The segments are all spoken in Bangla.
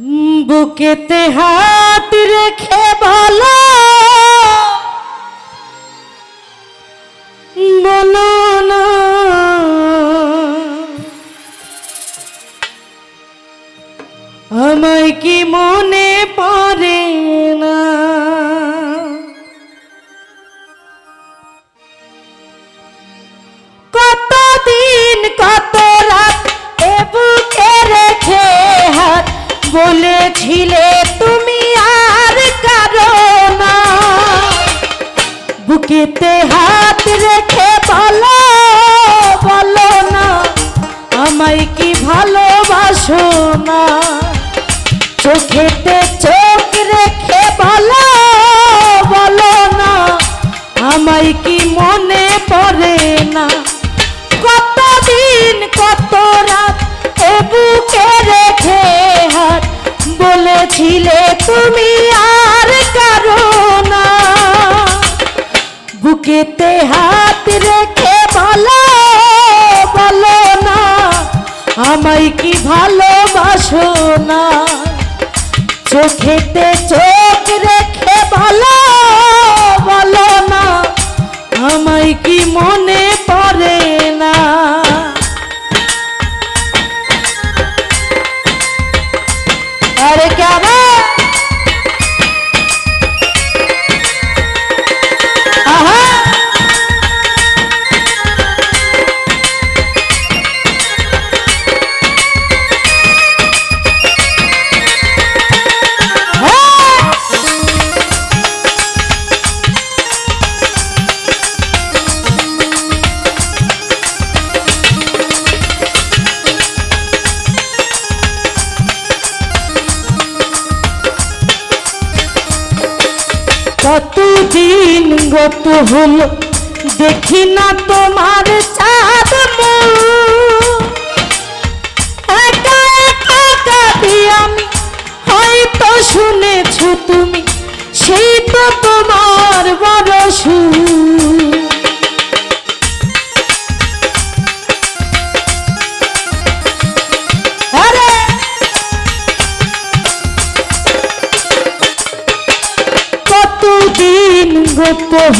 বুকেতে হাত রেখে ভালো বলো না। আমায় কি মনে পড়ে না? বলেছিলে তুমি আর কারও না। বুকেতে হাত রেখে বলো বলো না, আমায় কি ভালোবাসো না? চোখেতে তুমি আর কারও না। বুকেতে হাত রেখে বলো বলো না, আমায় কি ভালোবাসো না? চোখেতে চোখ কতদিন গত হল, দেখি না তোমার চাঁদ। একা একা হয়তো শুনেছ তুমি, সেই তো তোমার বড়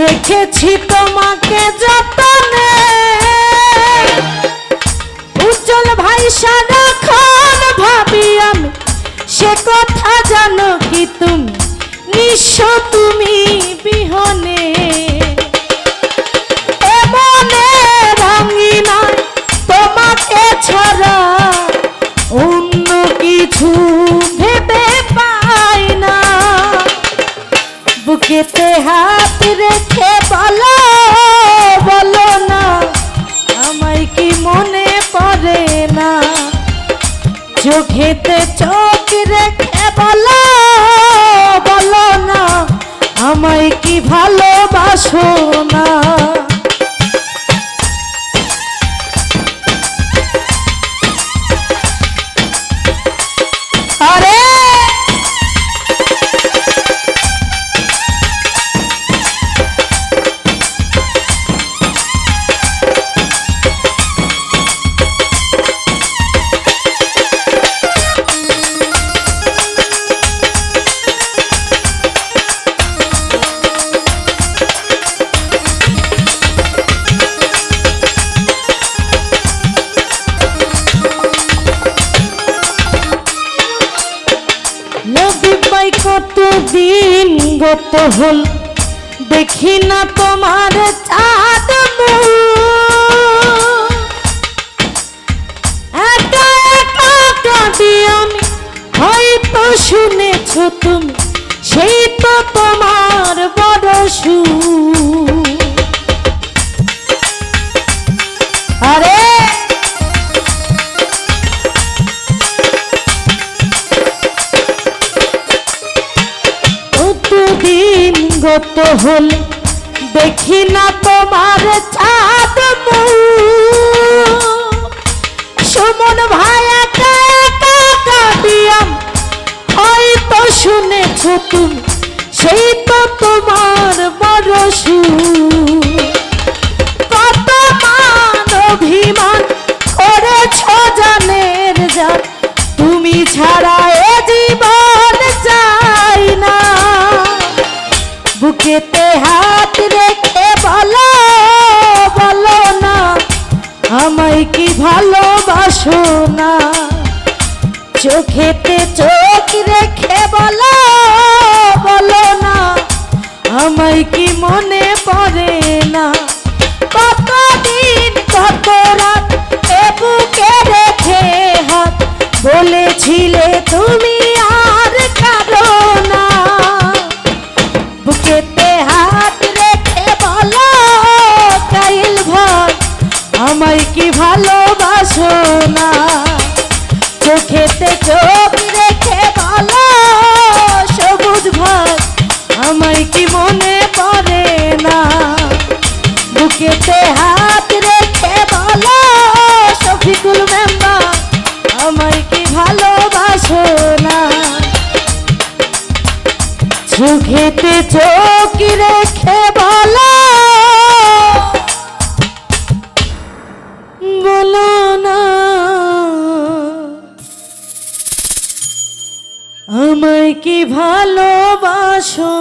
রেখেছি তোমাকে যতনে। উজ্জ্বল ভাই খান ভাবি আমি, সে কথা জানো কি তুমি? নিঃস্ব তুমি বিহনে। দিন গত হল, দেখি না তোমার চাঁদ আমি, হয়তো শুনেছ তুমি, সেই তো তোমার বড় সুর। কতদিন গত হল, দেখি না তোমার চাঁদ সুমন ভাই একা দিয়াম, হয়তো শুনেছ তুমি, সেই তো বুকেতে হাত রেখে বলো না কি না? চোখেতে চোখ রেখে বলো বলো না, আমায় কি মনে পড়ে না? কতদিন কত রাত বুকে রেখে হাত বলেছিলে তুমি বুকেতে হাত রেখে বলো, শফিকুল মেম্বার, আমায় কি ভালোবাসো না? চোখেতে চোখ রেখে বলো বলো না। আমায় কি ভালোবাসো